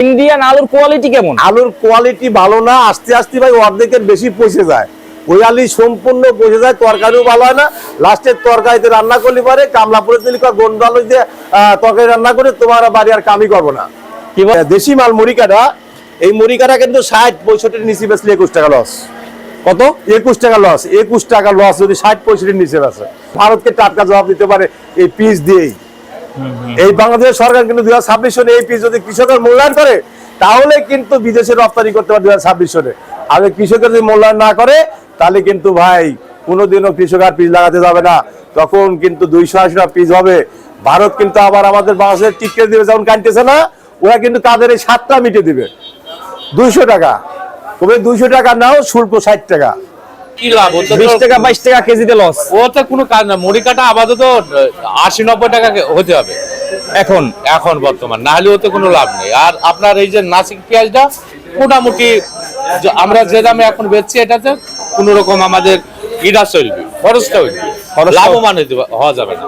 Indian আলুর quality কেমন? আলুর কোয়ালিটি ভালো না আস্তে আস্তে ভাই অর্ধেকের বেশি পচে যায়। ওই আলু সম্পূর্ণ পচে যায় তরকারিও ভালো হয় না। লাস্টের তরকারিতে রান্না করলে পারে কামলাপুরে দিলে গন্ধ আলু দিয়ে তরকারি রান্না করে তোমার বাড়ি আর কামই করব না। কি বল- দেশি মাল মুড়িকাটা এই মুড়িকাটা কিন্তু ষাট পঁয়ষট্টির নিচে বেচলে একুশ টাকা লস কত? একুশ টাকা লস একুশ টাকা লস যদি ষাট পঁয়ষট্টির নিচে বেসে ভারতকে টাটকা জবাব দিতে পারে এই পিস দিয়েই। এই বাংলাদেশ সরকার কিন্তু দুই হাজার ছাব্বিশ সনে এই পিস যদি কৃষকের মূল্যায়ন করে তাহলে কিন্তু বিদেশে রপ্তানি করতে পারে দুই হাজার ছাব্বিশ সনে। আগে কৃষকের যদি মূল্যায়ন না করে তাহলে কিন্তু ভাই কোনোদিনও কৃষক আর পিস লাগাতে যাবে না। তখন কিন্তু দুইশো আশি টাকা পিস হবে। ভারত কিন্তু আবার আমাদের বাংলাদেশের টিকে দিবে যেমন কানতেছে না ওরা কিন্তু তাদের এই সাতটা মিটে দিবে। দুইশো টাকা। তবে দুইশো টাকা নাও শুল্ক ষাট টাকা। কি লাভ? বিশ টাকা বাইশ টাকা কেজিতে লস কোনো কাজ না। মুড়ি কাটা আপাতত আশি নব্বই টাকা হতে হবে। এখন? এখন বর্তমান। না হলে ওতে কোনো লাভ নেই। আর আপনার এই যে নাসিক পেঁয়াজটা মোটামুটি আমরা যে দামে এখন বেচছি এটাতে কোনো রকম আমাদের ইডা চলবে খরচটা হইবে লাভবান হইতে হওয়া যাবে না।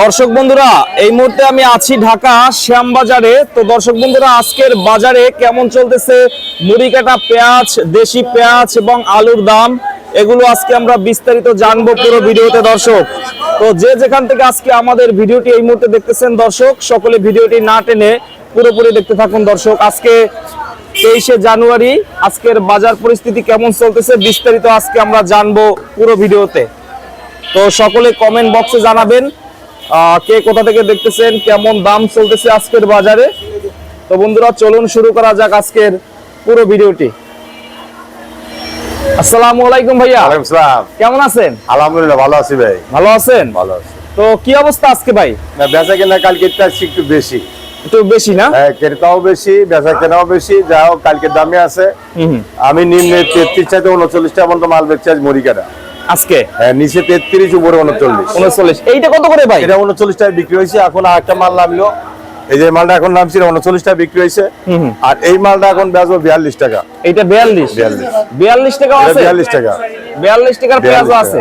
দর্শক বন্ধুরা এই মুহূর্তে আমি আছি ঢাকা শ্যামবাজারে। তো দর্শক বন্ধুরা আজকের বাজারে কেমন চলতেছে? মুড়ি কাটা পেঁয়াজ দেশি পেঁয়াজ এবং আলুর দাম। এগুলো আজকে আমরা বিস্তারিত জানব পুরো ভিডিওতে, দর্শক। তো যে যেখান থেকে আজকে আমাদের ভিডিওটি এই মুহূর্তে দেখতেছেন, দর্শক, সকলে ভিডিওটি না টেনে পুরোপুরি দেখতে থাকুন, দর্শক। আজকে তেইশে জানুয়ারি, আজকের বাজার পরিস্থিতি কেমন চলতেছে বিস্তারিত আজকে আমরা জানব পুরো ভিডিওতে। তো সকলে কমেন্ট বক্সে জানাবেন কে কোথা থেকে দেখতেছেন, কেমন দাম চলতেছে আজকের বাজারে। তো বন্ধুরা, চলুন শুরু করা যাক আজকের পুরো ভিডিওটি। আসসালামু আলাইকুম ভাইয়া। ওয়ালাইকুম আসসালাম। কেমন আছেন? আলহামদুলিল্লাহ ভালো আছি ভাই। ভালো আছেন? ভালো আছি। তো কি অবস্থা আজকে ভাই? না বেচা কেনা কালকে একটু বেশি। একটু বেশি না? হ্যাঁ ক্রেতাও বেশি বেচা কেনাও বেশি যা হোক কালকে দামে আছে। আমি নিম্নে তেত্রিশ চাইতে উনচল্লিশ টাকা পর্যন্ত মাল বেচছি আজ মুড়ি কাটা আজকে? হ্যাঁ নিচে তেত্রিশ উপরে উনচল্লিশ। উনচল্লিশ। এইটা কত করে ভাই? এটা উনচল্লিশ টাকা বিক্রি হয়েছে এখন একটা মাল নামলো। এই যে মালটা এখন নামছিল উনচল্লিশ টাকা বিক্রি হয়েছে। আর এই মালটা এখন বেচবো বিয়াল্লিশ টাকা। এইটা বিয়াল্লিশ? 42 বিয়াল্লিশ টাকা আছে? বিয়াল্লিশ টাকা। বিয়াল্লিশ টাকার পেঁয়াজও আছে।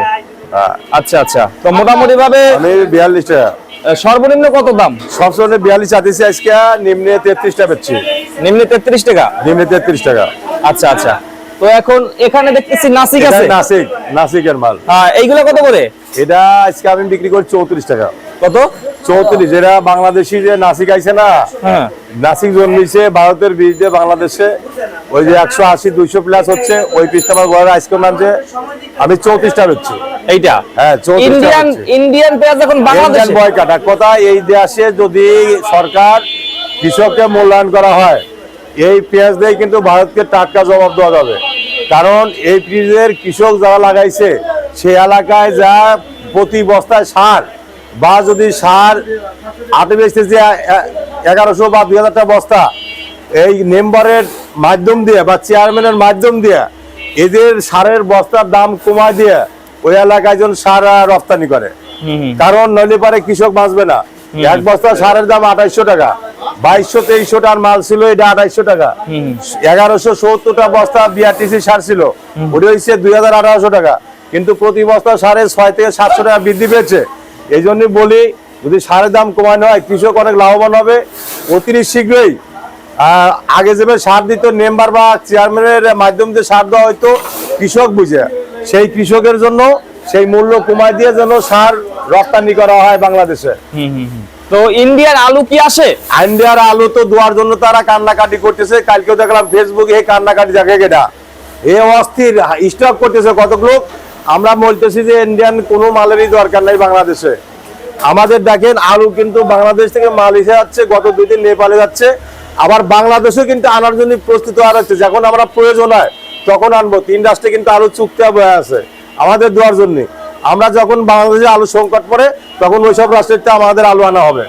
হ্যাঁ। আচ্ছা আচ্ছা। তো মোটামুটি ভাবে আমি বিয়াল্লিশ টাকা। সর্বনিম্ন কত দাম? সবসময় বিয়াল্লিশ চাইতেছি আজকে নিম্নে তেত্রিশ টাকা বেচছি। নিম্নে তেত্রিশ টাকা? নিম্নে তেত্রিশ টাকা। আচ্ছা আচ্ছা। তো এখন এখানে দেখতেছি নাসিক আছে। নাসিক নাসিকের মাল। হ্যাঁ এইগুলো কত করে? এটা আজকে আমি বিক্রি করি চৌত্রিশ টাকা। কত? চৌত্রিশ। এরা বাংলাদেশি যে নাসিক আইছে না হ্যাঁ। নাসিক জন্মিছে ভারতের বীজ দিয়ে বাংলাদেশে। ওই যে একশো আশি দুইশো প্লাস হচ্ছে ওই পিসটা আমার ঘরের আইসক্রিম নামছে আমি চৌত্রিশটা বেচছি। এইটা? হ্যাঁ ইন্ডিয়ান ইন্ডিয়ান পেঁয়াজ এখন বাংলাদেশে? বয়কাট এক কথা এই দেশে যদি সরকার কৃষককে মূল্যায়ন করা হয় এই পেঁয়াজ দিয়ে কিন্তু ভারতকে টাটকা জবাব দেওয়া যাবে। কারণ এই পেঁয়াজের কৃষক যারা লাগাইছে সেই এলাকায় যা প্রতি বস্তায় সার বা যদি সার আটে বেচতেছে এগারোশো বা দুই হাজারটা বস্তা এই মেম্বারের মাধ্যম দিয়ে বা চেয়ারম্যানের মাধ্যম দিয়ে এদের সারের বস্তার দাম কমায় দিয়ে ওই এলাকায় জন সার রপ্তানি করে। কারণ নইলে পারে কৃষক বাঁচবে না। এক বস্তা সারের দাম আঠাইশো টাকা বাইশশো তেইশশো টাকার মাল ছিল এটা আঠাইশো টাকা। এগারোশো সত্তরটা বস্তা বিআরটিসি সার ছিল ওটা হচ্ছে দুই হাজার আঠারোশো টাকা। কিন্তু প্রতি বস্তা সারে ছয় থেকে সাতশো টাকা বৃদ্ধি পেয়েছে। এই জন্যই বলি যদি সারের দাম কমানো হয় কৃষক অনেক লাভবান হবে। অতিরিক্ত শীঘ্রই আগে যেভাবে সার দিত মেম্বার বা চেয়ারম্যানের মাধ্যম দিয়ে সার দেওয়া হয়তো কৃষক বুঝে। সেই কৃষকের জন্য সেই মূল্য কমায় দিয়ে যেন সার রপ্তানি করা হয় বাংলাদেশে। তো ইন্ডিয়ার আলু কি আসে? ইন্ডিয়ার আলু তো দেওয়ার জন্য তারা কান্নাকাটি করতেছে। কালকেও দেখলাম ফেসবুকে এই কান্নাকাটি দেখে গেটা এ অস্থির স্টক করতেছে কতক লোক? আমরা বলতেছি যে ইন্ডিয়ান কোনো মালেরই দরকার নাই বাংলাদেশে। আমাদের দেখেন আলু কিন্তু বাংলাদেশ থেকে মালয়েশিয়া যাচ্ছে গত দুই দিন নেপালে যাচ্ছে। আবার বাংলাদেশেও কিন্তু আনার জন্য প্রস্তুত হওয়া হচ্ছে যখন আমরা প্রয়োজন হয় তখন আনব। তিন রাষ্ট্রে কিন্তু আলু চুক্তি হয়ে আছে আমাদের দেওয়ার জন্য। আমরা যখন বাংলাদেশে আলু সংকট পড়ে তখন ওইসব রাষ্ট্রের থেকে আমাদের আলু আনা হবে।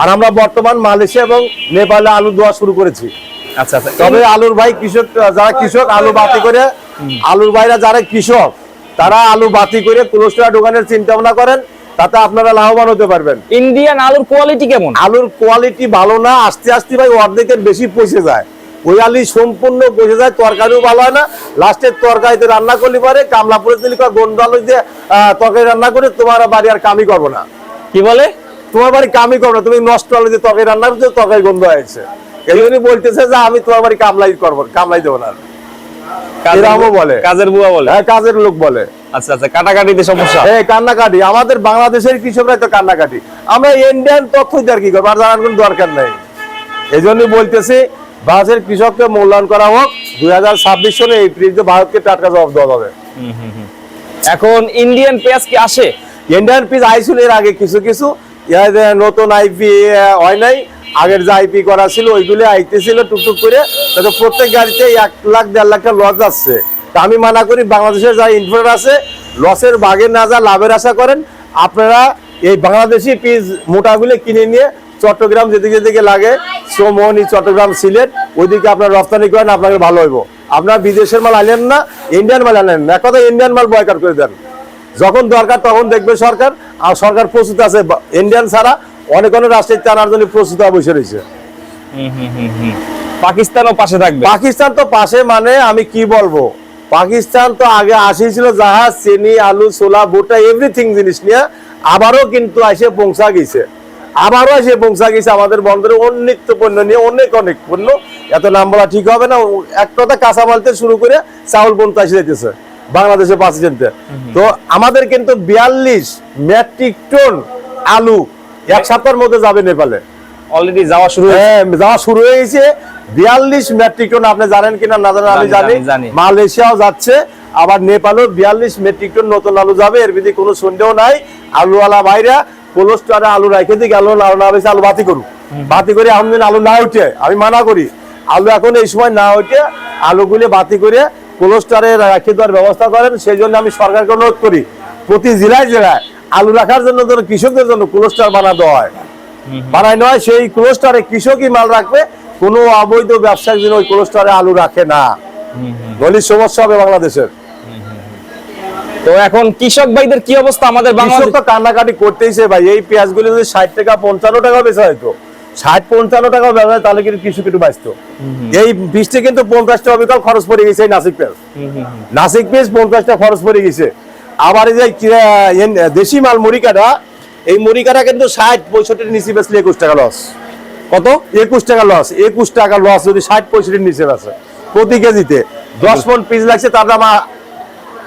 আর আমরা বর্তমান মালয়েশিয়া এবং নেপালে আলু দেওয়া শুরু করেছি। আচ্ছা আচ্ছা। তবে আলুর ভাই কৃষক যারা কৃষক আলু বাতি করে আলুর ভাইরা যারা কৃষক তারা আলু বাতি করে কুলস্টার দোকানের চিন্তা ভাবনা করেন তাতে আপনারা লাভবান হতে পারবেন। ইন্ডিয়ান আলুর কোয়ালিটি কেমন? আলুর কোয়ালিটি ভালো না আস্তে আস্তে ভাই অর্ধেকের বেশি পচে যায়। ওই আলু সম্পূর্ণ পচে যায় তরকারিও ভালো হয় না। লাস্টের তরকারিতে রান্না করলে পারে কামলাপুরে দিলে গন্ধ আলু দিয়ে আহ, তরকারি রান্না করে তোমার বাড়ি আর কামই করব না। কি বলে? তোমার বাড়ি কামই করব না তুমি নষ্ট আলু দিয়ে তরকারি রান্না করছ তরকারি গন্ধ হয়েছে। এই জন্য বলতেছে যে আমি তোমার বাড়ি কামলাই করব কামলাই দেবো না বু- বলে। কাজের বুয়া বলে? হ্যাঁ কাজের লোক বলে। আচ্ছা আচ্ছা কাটাকাটিতে সমস্যা? এই কান্নাকাটি আমাদের বাংলাদেশের কৃষকরাই তো কান্নাকাটি। আমরা ইন্ডিয়ান তথ্য আর কি করব? আর জানার কোনো দরকার নেই। এই জন্যই বলতেছি ভারতের কৃষককে মূল্যায়ন করা হোক। দুই হাজার ছাব্বিশ সনে এই ভারতকে টাটকা জবাব দেওয়া হবে এখন ইন্ডিয়ান পেঁয়াজ কি আসে? ইন্ডিয়ান পিস আইছিল এর আগে কিছু কিছু। নতুন আইপি হয় নাই। আগের যে আইপি করা ছিল, ওইগুলো আইতেছিল টুকটুক করে। তাতে প্রত্যেক গাড়িতে এক লাখ, দেড় লাখ লস যাচ্ছে তা আমি মানা করি, বাংলাদেশের যা ইনফ্লুয়েন্স আছে লসের বাগে না যা লাভের আশা করেন, আপনারা এই বাংলাদেশি পিস মোটাগুলো কিনে নিয়ে চট্টগ্রাম যেদিকে যেদিকে লাগে সোমনি চট্টগ্রাম, সিলেট, ওইদিকে আপনার রপ্তানি করেন আপনাকে ভালো হইব। আপনার বিদেশের মাল আনেন না ইন্ডিয়ান মাল আনেন না। এক কথা ইন্ডিয়ান মাল বয়কার করে দেন। যখন দরকার তখন দেখবে সরকার। আর সরকার প্রস্তুত আছে ইন্ডিয়ান ছাড়া অনেক অনেক রাষ্ট্রের টানার জন্য প্রস্তুত বসে রয়েছে। পাকিস্তানও পাশে থাকবে। পাকিস্তান তো পাশে মানে আমি কি বলব? পাকিস্তান তো আগে আসিছিল জাহাজ চিনি আলু ছোলা ভুট্টা এভরিথিং জিনিস নিয়ে আবারও কিন্তু এসে পৌঁছা গেছে। আবারও এসে পৌঁছা গেছে আমাদের বন্দরে অন্যিত্য পণ্য নিয়ে অনেক অনেক পণ্য। এত নাম বলা ঠিক হবে না এক কথা কাঁচামালতে শুরু করে চাউল পর্যন্ত এসে যেতেছে বাংলাদেশে জনতে। তো আমাদের কিন্তু বিয়াল্লিশ মেট্রিক টন আলু এক সপ্তাহের মধ্যে যাবে নেপালে। অলরেডি যাওয়া শুরু হ্যাঁ যাওয়া শুরু হয়ে গেছে বিয়াল্লিশ মেট্রিক টন আপনি জানেন কিনা না জানেন আমি জানি। মালয়েশিয়াও যাচ্ছে আবার নেপালও বিয়াল্লিশ মেট্রিক টন নতুন আলু যাবে। এর বিধি কোনো সন্দেহ নাই। আলুওয়ালা ভাইরা কোলেস্টারে আলু রাখে দিকে আলু না বেশি আলু বাতি করুক। বাতি করে আমদিন আলু না উঠে আমি মানা করি। আলু এখন এই সময় না উঠে আলুগুলি বাতি করে কোলেস্টারে রাখে দেওয়ার ব্যবস্থা করেন সেই জন্য আমি সরকারকে অনুরোধ করি প্রতি জেলায় জেলায় আলু রাখার জন্য যেন কৃষকদের জন্য কোলেস্টার বানা দেওয়া হয় বানাই নয় সেই ক্লোস্টারে কৃষকই মাল রাখবে কোনো অবৈধ ব্যবসায়িক যেন ওই ক্লোস্টারে আলু রাখে না। দলিত সমস্যা হবে বাংলাদেশের। তো এখন কৃষক ভাইদের কি অবস্থা আমাদের বাংলাদেশ তো কান্নাকাটি করতেইছে ভাই এই পেঁয়াজগুলি যদি ষাট টাকা পঞ্চান্ন টাকা বেচা হয়তো ষাট পঞ্চান্ন টাকা হয় তাহলে কিন্তু কৃষক একটু বাঁচতো। এই বৃষ্টি কিন্তু পঞ্চাশটা অবিকল খরচ পড়ে গেছে এই নাসিক পেঁয়াজ। নাসিক পেঁয়াজ পঞ্চাশটা খরচ পড়ে গেছে। আবার এই যে দেশি মাল মুড়িকাটা এই মুড়িকাটা কিন্তু ষাট পঁয়ষট্টির নিচে বেচলে একুশ টাকা লস কত? একুশ টাকা লস একুশ টাকা লস যদি ষাট পঁয়ষট্টির নিচে আছে প্রতি কেজিতে। দশ মন পিস লাগছে তার দাম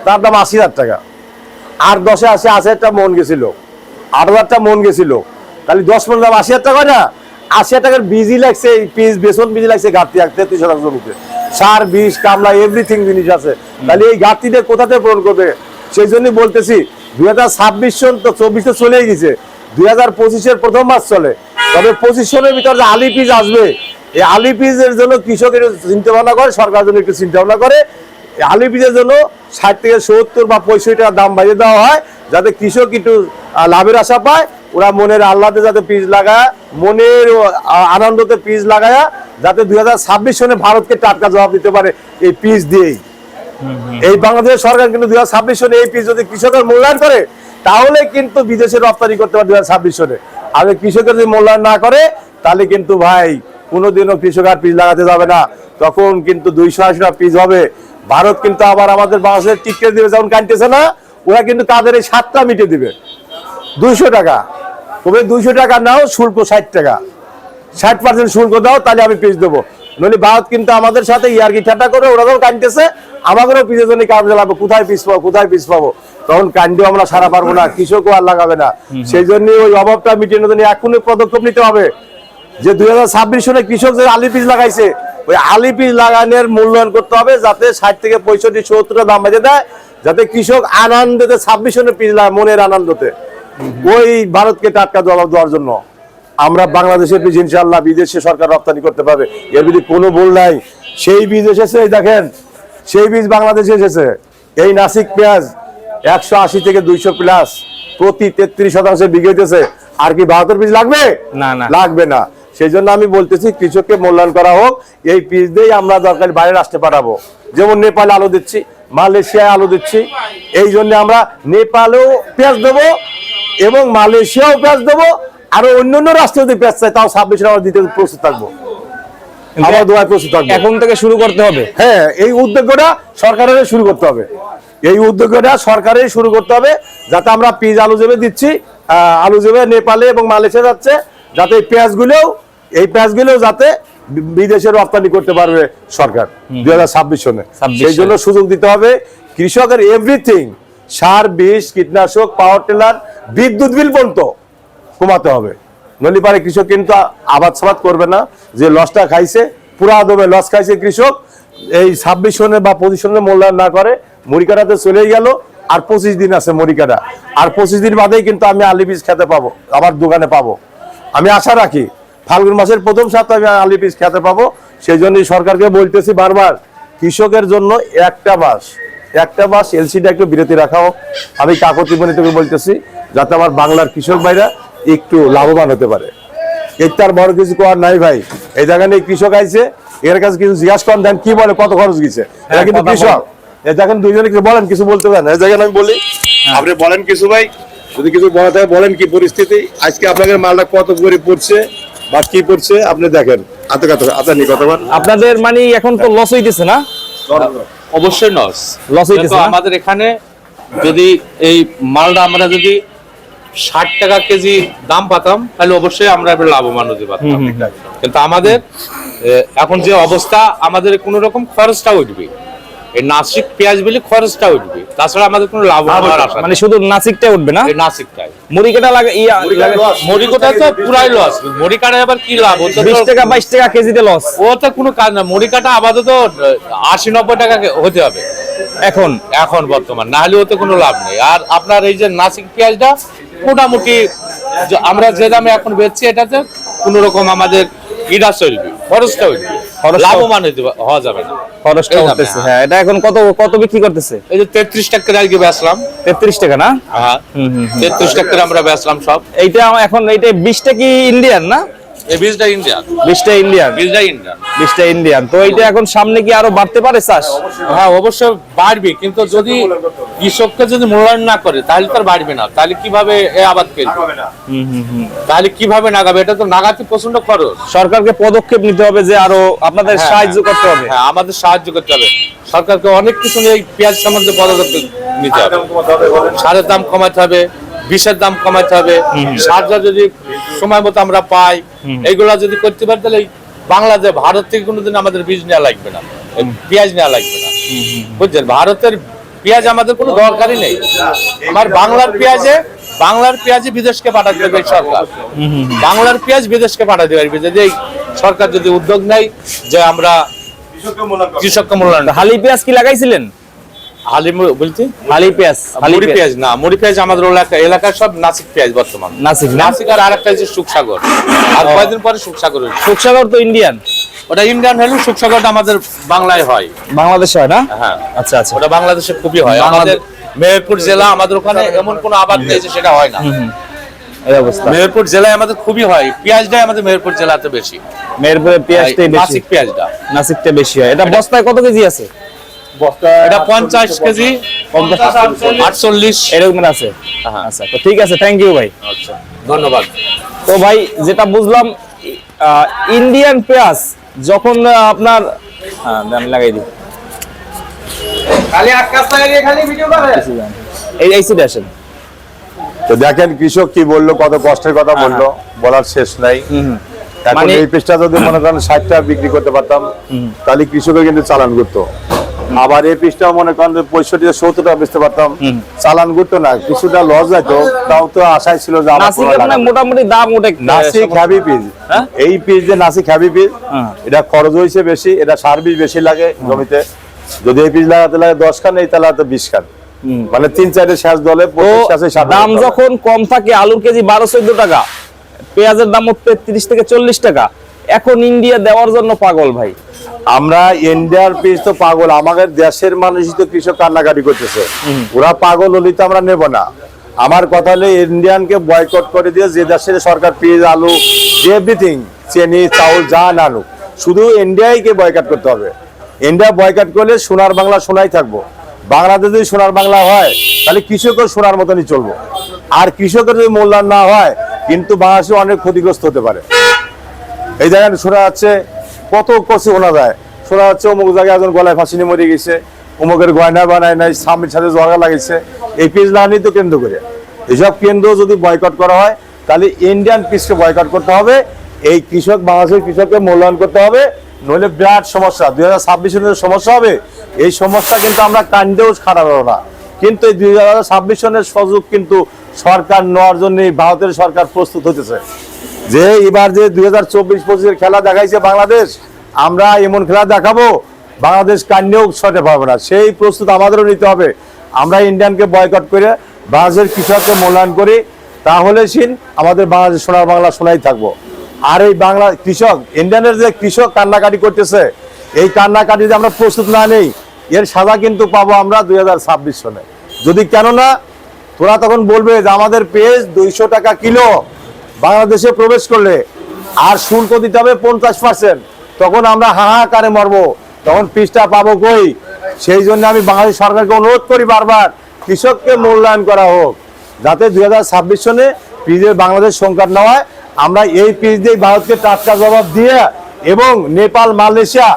তার দাম আশি হাজার টাকা। আর দশে আসে আশি হাজার টাকা মন গেছিল। আট হাজার টাকা মন গেছিল। তাহলে দশ মন দাম আশি হাজার টাকা না? আশি টাকার বীজই লাগছে, এই পিস, বেসন বীজ লাগছে, ঘাটতি এক তেত্রিশ শতাংশ জমিতে সার বীজ কামলা এভরিথিং জিনিস আছে। তাহলে এই ঘাটতিটা কোথাতে পূরণ করবে? সেই জন্যই বলতেছি, দুই হাজার ছাব্বিশ সন তো চব্বিশ চলেই গেছে। দুই হাজার পঁচিশের প্রথম মাস চলে। তবে পঁচিশ সনের ভিতরে যে আলি পিস আসবে, এই আলি পিসের জন্য কৃষক একটু চিন্তা ভাবনা করে সরকার জন্য একটু চিন্তা ভাবনা করে আলি বীজের জন্য ষাট থেকে সত্তর বা পঁয়ষট্টি টাকা দাম বাড়িয়ে দেওয়া হয়, যাতে কৃষক একটু লাভের আশা পায়। ওরা মনের আহ্লাদে যাতে পিস লাগায় মনের আনন্দতে পিস লাগায় যাতে দুই হাজার ছাব্বিশ সনে ভারতকে টাটকা জবাব দিতে পারে এই পিস দিয়েই। এই বাংলাদেশের সরকার কিন্তু দুই হাজার ছাব্বিশ সনে এই পিস যদি কৃষকের মূল্যায়ন করে তাহলে কিন্তু বিদেশে রপ্তানি করতে পারে দুই হাজার ছাব্বিশ সনে। আগে কৃষকের যদি মূল্যায়ন না করে তাহলে কিন্তু ভাই কোনোদিনও কৃষক আর পিস লাগাতে যাবে না। তখন কিন্তু দুইশো আশি টাকা পিস হবে। ভারত কিন্তু আবার আমাদের বাংলাদেশের টিকে দিবে যেমন কানতেছে না ওরা কিন্তু তাদের এই সাতটা মিটে দিবে। দুইশো টাকা। তবে দুইশো টাকা নাও শুল্ক ষাট টাকা। ষাট পার্সেন্ট শুল্ক দাও তাহলে আমি পিস দেবো। নইলে ভারত কিন্তু আমাদের সাথে ইয়ার্কি ঠাট্টা করে ওরা যখন কানতেছে আমাদেরও পিসের জন্য কাজ চালাবো। কোথায় পিস পাবো কোথায় পিস পাবো? তখন কান্ডিও আমরা সারা পারব না কৃষকও আর লাগাবে না। সেই জন্য ওই অভাবটা মিটানোর জন্য এখনই পদক্ষেপ নিতে হবে। যে দুই হাজার ছাব্বিশ সনে কৃষক যে আলি পিস লাগাইছে ওই আলি পিস লাগানোর মূল্যায়ন করতে হবে যাতে ষাট থেকে পঁয়ষট্টি সত্তর দাম বেঁধে দেয় যাতে কৃষক আনন্দতে ছাব্বিশ সনে পিস লাগায় মনের আনন্দতে। ওই ভারতকে টাটকা জবাব দেওয়ার জন্য। আমরা বাংলাদেশের বীজ ইনশাল্লাহ বিদেশে সরকার রপ্তানি করতে পারবে। এর বিধি কোনো ভুল নাই। সেই বীজ এসেছে দেখেন। সেই বীজ বাংলাদেশে এসেছে। এই নাসিক পেঁয়াজ একশো আশি থেকে দুইশো প্লাস। প্রতি তেত্রিশ শতাংশে বিঘে হইতেছে। আর কি ভারতের বীজ লাগবে? না, না। লাগবে না। সেই জন্য আমি বলতেছি কৃষককে মূল্যায়ন করা হোক। এই বীজ দিয়েই আমরা দরকার বাইরে রাষ্ট্রে পাঠাবো। যেমন নেপালে আলো দিচ্ছি। মালয়েশিয়ায় আলু দিচ্ছি। এই জন্য আমরা নেপালেও পেঁয়াজ দেবো এবং মালয়েশিয়াও পেঁয়াজ দেবো আরও অন্য অন্য রাষ্ট্রে যদি পেঁয়াজ চাই তাও ছাব্বিশ আমরা দিতে প্রস্তুত থাকব। আমার দোয়ায় প্রস্তুত থাকব। এখন থেকে শুরু করতে হবে। হ্যাঁ এই উদ্যোগটা সরকারের শুরু করতে হবে। এই উদ্যোগটা সরকারের শুরু করতে হবে যাতে আমরা পিস আলু জেবে দিচ্ছি আলু জেবে নেপালে এবং মালয়েশিয়া যাচ্ছে যাতে এই পেঁয়াজগুলোও এই পেঁয়াজগুলোও যাতে বিদেশে রপ্তানি করতে পারবে সরকার দুই হাজার ছাব্বিশ সনে। সেই জন্য সুযোগ দিতে হবে কৃষকের এভরিথিং সার বিষ কীটনাশক পাওয়ার টিলার বিদ্যুৎ বিল পর্যন্ত কমাতে হবে। নলি পারে কৃষক কিন্তু আবাদ সাবাদ করবে না যে লসটা খাইছে পুরা দমে লস খাইছে কৃষক এই ছাব্বিশ সনে বা পঁচিশ সনে মূল্যায়ন না করে মুড়িকাটাতে চলেই গেল আর পঁচিশ দিন আছে মুড়িকাটা আর পঁচিশ দিন বাদেই কিন্তু আমি আলি বীজ খেতে পাবো আমার দোকানে পাবো। আমি আশা রাখি ফাল্গুন মাসের প্রথম সপ্তাহে আমি আলি বীজ খেতে পাবো। সেই জন্যই সরকারকে বলতেছি বারবার কৃষকের জন্য একটা মাস একটা মাস এলসিটা একটু বিরতি রাখাও। আমি কাকতি থেকে বলতেছি যাতে আমার বাংলার কৃষক ভাইরা একটু লাভবান হতে পারে। এর তার বড় কিছু করার নাই ভাই। এই জায়গায় নিয়ে কৃষক আইছে এর কাছে কিছু জিজ্ঞাসা করেন দেন কি বলে কত খরচ গেছে? এরা কিন্তু কৃষক। এই দেখেন দুইজনে কিছু বলেন কিছু বলতে পারেন এই জায়গায় আমি বলি আপনি বলেন কিছু ভাই যদি কিছু বলা থাকে বলেন কি পরিস্থিতি। আজকে আপনাদের মালটা কত করে পড়ছে বা কি পড়ছে আপনি দেখেন। আপনাদের মানে এখন তো লস হইতেছে না? অবশ্যই লস Loss হইতেছে কিন্তু আমাদের এখানে যদি এই মালটা আমরা যদি ষাট টাকা কেজি দাম পাতাম তাহলে অবশ্যই আমরা এবার লাভবান হতে পারতাম। কিন্তু আমাদের এখন যে অবস্থা আমাদের কোনো রকম খরচটা উঠবে। এই নাসিক পেঁয়াজ বলে খরচটা উঠবে। তাছাড়া আমাদের কোনো লাভ হওয়ার আশা মানে শুধু নাসিকটা উঠবে না? এই নাসিকটাই। মুড়ি কাটা লাগে ইয়া মরিকাটা তো পুরাই লস মরিকাটা আবার কি লাভ? হচ্ছে 20 টাকা বাইশ টাকা কেজিতে লস ওতে কোনো কাজ না। মরিকাটা আপাতত আশি নব্বই টাকা হতে হবে। এখন? এখন বর্তমান। না হলে ওতে কোনো লাভ নেই। আর আপনার এই যে নাসিক পেঁয়াজটা মোটামুটি আমরা যে দামে এখন বেচছি এটাতে কোনো রকম আমাদের ইটা চলবে খরচটা উঠবে লাভবান হইতে হওয়া যাবে না। খরচটা উঠতেছে হ্যাঁ। এটা এখন কত কত বিক্রি করতেছে? এই যে তেত্রিশ টাকা আজকে বেচলাম। তেত্রিশ টাকা না? হ্যাঁ। হুম, হুম, হুম। তেত্রিশ টাকা আমরা বেচলাম সব। এইটা এখন এইটা বিশটা কি ইন্ডিয়ান না? এই বীজটা ইন্ডিয়ান। বিশটা ইন্ডিয়ান। বীজটা ইন্ডিয়ান। বিশটা ইন্ডিয়ান। তো এইটা এখন সামনে কি আরও বাড়তে পারে চাষ? হ্যাঁ অবশ্যই বাড়বে কিন্তু যদি কৃষককে যদি মূল্যায়ন না করে তাহলে তার বাড়বে না। তাহলে কীভাবে এ আবাদ করবে? তাহলে কীভাবে নাগাবে? এটা তো নাগাতে প্রচণ্ড খরচ। সরকারকে পদক্ষেপ নিতে হবে যে আরও আপনাদের হ্যাঁ, সাহায্য করতে হবে। হ্যাঁ আমাদের সাহায্য করতে হবে। সরকারকে অনেক কিছু নিয়ে এই পেঁয়াজ সম্বন্ধে পদক্ষেপ নিতে হবে। সারের দাম কমাতে হবে বিষের দাম কমাতে হবে। সারটা যদি সময় মতো আমরা পাই এইগুলা যদি করতে পারি তাহলে বাংলাদেশ ভারত থেকে কোনোদিন আমাদের বীজ নেওয়া লাগবে না। পেঁয়াজ নেওয়া লাগবে না। বুঝছেন? ভারতের পেঁয়াজ আমাদের কোনো দরকারই নেই। আমার বাংলার পেঁয়াজে বাংলার পেঁয়াজে বিদেশকে পাঠাতে এই সরকার। বাংলার পেঁয়াজ বিদেশকে পাঠাতে পারবে যদি এই সরকার যদি উদ্যোগ নেয় যে আমরা কৃষককে মূল্যায়ন হালি পেঁয়াজ কি লাগাইছিলেন? হালিম বলছি? হালি পেঁয়াজ হালি মুড়ি পেঁয়াজ। পেঁয়াজ না মুড়ি পেঁয়াজ আমাদের এলাকা এলাকার সব নাসিক পেঁয়াজ বর্তমান। নাসিক নাসিক আর আরেকটা হচ্ছে সুখসাগর আর কয়েকদিন পরে সুখসাগর সুখসাগর তো ইন্ডিয়ান ওটা ইন্ডিয়ান হলেও সুখসাগরটা আমাদের বাংলায় হয়। বাংলাদেশে হয় না? হ্যাঁ। আচ্ছা আচ্ছা। ওটা বাংলাদেশে খুবই হয়। আমাদের মেহেরপুর জেলা আমাদের ওখানে এমন কোনো আবাদ নেই যে সেটা হয় না। মেহেরপুর জেলায় আমাদের খুবই হয়। পেঁয়াজটাই আমাদের মেহেরপুর জেলাতে বেশি। পেঁয়াজটাই বেশি। নাসিক পেঁয়াজটা। নাসিকটা বেশি হয়। এটা বস্তায় কত কেজি আছে? এটা পঞ্চাশ কেজি। আটচল্লিশ। এরকম আছে? হ্যাঁ। আচ্ছা তো ঠিক আছে থ্যাংক ইউ ভাই। আচ্ছা ধন্যবাদ। তো ভাই যেটা বুঝলাম আহ, ইন্ডিয়ান পেঁয়াজ যখন আপনার হ্যাঁ আমি লাগাই দিই। এই আসেন তো দেখেন কৃষক কি বলল কত কষ্টের কথা বলল বলার শেষ নাই। এখন মানে- এই পেস্টা যদি মনে করেন ষাট টাকা বিক্রি করতে পারতাম তাহলে কৃষকের কিন্তু চালান করতো। আবার এই পিসটাও মনে করেন পঁয়ষট্টি সত্তর টাকা বেচতে পারতাম। চালান করতো না কিছুটা লস যাইতো তাও তো আশায় ছিল যে। মোটামুটি দাম ওঠে নাসিক হ্যাভি পিস? এই পিস যে নাসিক হ্যাভি পিস। এটা খরচ হয়েছে বেশি এটা সার বীজ বেশি লাগে জমিতে। যদি এই পিস লাগাতে লাগে দশ খান এই তাহলে বিশ খান। মানে তিন চারটে শেষ দলে দাম যখন কম থাকে আলুর কেজি বারো চোদ্দ টাকা। পেঁয়াজের দাম তেত্রিশ থেকে চল্লিশ টাকা। এখন ইন্ডিয়া দেওয়ার জন্য পাগল ভাই। আমরা ইন্ডিয়ার পিস তো পাগল আমাদের দেশের মানুষই তো কৃষক কান্নাকাটি করতেছে। ওরা পাগল হলে তো আমরা নেব না। আমার কথা হলো ইন্ডিয়ানকে বয়কট করে দিয়ে যে দেশের সরকার পেঁয়াজ আলু এভরিথিং চেনি চাউল যা আনুক শুধু ইন্ডিয়াকে বয়কট করতে হবে। ইন্ডিয়া বয়কট করলে সোনার বাংলা সোনাই থাকব। বাংলাদেশ যদি সোনার বাংলা হয় তাহলে কৃষকও সোনার মতনই চলবো। আর কৃষকের যদি মূল্যায়ন না হয় কিন্তু বাংলাদেশে অনেক ক্ষতিগ্রস্ত হতে পারে। এই জায়গায় শোনা যাচ্ছে কত কচি শোনা যায়। শোনা যাচ্ছে অমুক জায়গায় একজন গলায় ফাঁসি নিয়ে মরে গেছে, অমুকের গয়না বানায় নাই, স্বামীর সাথে জগা লাগিয়েছে। এই পিস লাগানি তো কেন্দ্র করে। এইসব কেন্দ্র যদি বয়কট করা হয়, তাহলে ইন্ডিয়ান পিসকে বয়কট করতে হবে, এই কৃষক, বাংলাদেশের কৃষককে মূল্যায়ন করতে হবে, নইলে বিরাট সমস্যা। দুই হাজার ছাব্বিশ সনের সমস্যা হবে। এই সমস্যা কিন্তু আমরা কান্দেও খারাপ হবে না। কিন্তু এই দুই হাজার ছাব্বিশ সনের সুযোগ কিন্তু সরকার নেওয়ার জন্য ভারতের সরকার প্রস্তুত হতেছে যে এবার যে দুই হাজার চব্বিশ খেলা দেখাইছে বাংলাদেশ, আমরা এমন খেলা দেখাবো, বাংলাদেশ কান্যেও সটে পাবে না। সেই প্রস্তুত আমাদেরও নিতে হবে। আমরা ইন্ডিয়ানকে বয়কট করে, বাংলাদেশের কৃষককে মূল্যায়ন করি, তাহলে সিন আমাদের বাংলাদেশ সোনার বাংলা সোনাই থাকব। আর এই বাংলা কৃষক, ইন্ডিয়ানের যে কৃষক কান্নাকাটি করতেছে, এই কান্নাকাটি যদি আমরা প্রস্তুত না নেই, এর সাজা কিন্তু পাবো আমরা দুই হাজার ছাব্বিশ সনে। যদি কেননা তোরা তখন বলবে যে আমাদের পেজ দুইশো টাকা কিলো বাংলাদেশে প্রবেশ করলে আর শুল্ক দিতে হবে পঞ্চাশ পার্সেন্ট তখন আমরা হাহাকারে মরবো। তখন পিসটা পাবো কই? সেই জন্য আমি বাংলাদেশ সরকারকে অনুরোধ করি বারবার, কৃষককে মূল্যায়ন করা হোক। যাতে দুই হাজার ছাব্বিশ সনে পিজের বাংলাদেশ সংকট না হয়, আমরা এই পিস দিয়ে ভারতকে টাটকা জবাব দিয়ে এবং নেপাল, মালয়েশিয়া,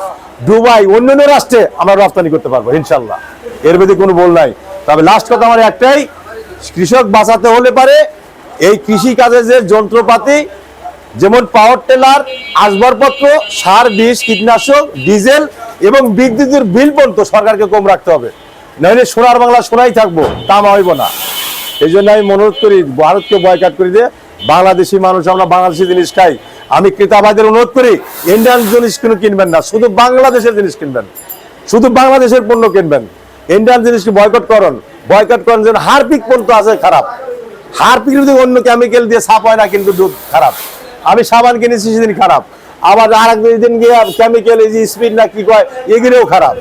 দুবাই, অন্যান্য রাষ্ট্রে আমরা রপ্তানি করতে পারব, ইনশাল্লাহ। এর মধ্যে কোনো বল নাই। তবে লাস্ট কথা আমার একটাই, কৃষক বাঁচাতে হলে পারে এই কৃষি কাজের যে যন্ত্রপাতি, যেমন পাওয়ার টেলার আসবাবপত্র, সার, বিষ, কীটনাশক, ডিজেল এবং বিদ্যুতের বিল পর্যন্ত সরকারকে কম রাখতে হবে। নাহলে সোনার বাংলা সোনাই থাকব দাম হইব না। এই জন্য আমি অনুরোধ করি, ভারতকে বয়কাট করি যে বাংলাদেশি মানুষ, আমরা বাংলাদেশি জিনিস খাই। আমি ক্রেতাবাদের অনুরোধ করি ইন্ডিয়ান জিনিস কোনো কিনবেন না, শুধু বাংলাদেশের জিনিস কিনবেন। শুধু বাংলাদেশের পণ্য কিনবেন। ইন্ডিয়ান জিনিসকে বয়কট করুন। বয়কট করেন যেন হারপিক পণ্য আছে খারাপ। হারপিক যদি অন্য কেমিক্যাল দিয়ে সাফ হয় না কিন্তু দুধ খারাপ। আমি সাবান কিনেছি সেদিন খারাপ। আবার আর এক দিন গিয়ে কেমিক্যাল এই যে স্পিড না কি কয়, এগুলোও খারাপ।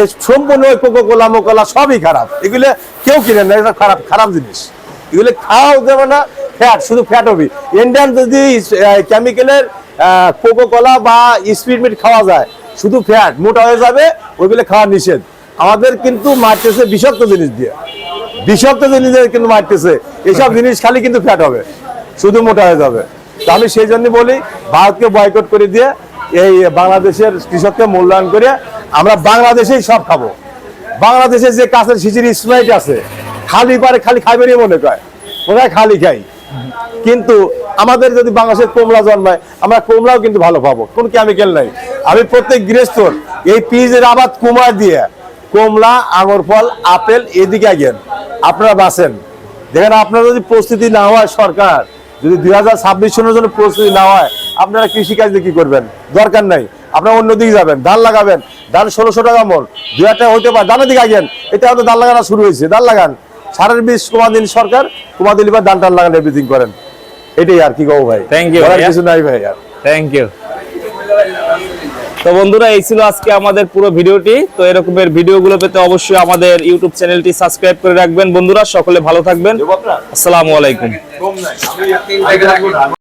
এ সম্পূর্ণ কোকো কোলা মোকোলা সবই খারাপ। এগুলো কেউ কিনে না, এটা খারাপ খারাপ জিনিস। এগুলো খাওয়াও দেবে না ফ্যাট শুধু ফ্যাট হবে। ইন্ডিয়ান যদি কেমিক্যালের কোকো কোলা বা স্পিড মিট খাওয়া যায়, শুধু ফ্যাট মোটা হয়ে যাবে, ওইগুলো খাওয়া নিষেধ। আমাদের কিন্তু মারতেছে বিষাক্ত জিনিস দিয়ে। বিষাক্ত জিনিস কিন্তু মারতেছে, এসব জিনিস খালি কিন্তু ফ্যাট হবে, শুধু মোটা হয়ে যাবে। তো আমি সেই জন্য বলি, ভারতকে বয়কট করে দিয়ে এই বাংলাদেশের কৃষককে মূল্যায়ন করে আমরা বাংলাদেশেই সব খাব। বাংলাদেশে যে কাছের শিশির স্প্রাইট আছে, খালি পারে খালি খাইবেনই মনে মনে হয় খালি খাই। কিন্তু আমাদের যদি বাংলাদেশের কমলা জন্মায়, আমরা কমলাও কিন্তু ভালো পাবো, কোন কেমিক্যাল নাই। আমি প্রত্যেক গৃহস্থর এই পিজের আবাদ কুমার দিয়ে কমলা, আঙুর ফল, আপেল এদিকে আগেন আপনারা বাঁচেন। দেখেন আপনারা যদি প্রস্তুতি না হয় সরকার যদি দুই হাজার ছাব্বিশ সনের জন্য প্রস্তুতি না হয় আপনারা কৃষিকাজ দিয়ে কি করবেন? দরকার নাই। আপনারা অন্যদিকে যাবেন ধান লাগাবেন। ধান ষোলোশো টাকা মন দুই হাজার টাকা হতে পারে। ধানের দিকে আগেন এটা হয়তো ধান লাগানো শুরু হয়েছে। ধান লাগান। সারের বীজ কমা দিন সরকার কমা দিলে বা ধান টান লাগান এভরিথিং করেন। এটাই আর কি কব ভাই। থ্যাংক ইউ কিছু নাই ভাই আর থ্যাংক ইউ তো বন্ধুরা এই ছিল আজকে আমাদের পুরো ভিডিওটি। তো এরকমের ভিডিওগুলো পেতে অবশ্যই আমাদের ইউটিউব চ্যানেলটি সাবস্ক্রাইব করে রাখবেন। বন্ধুরা সকলে ভালো থাকবেন। আসসালামু আলাইকুম।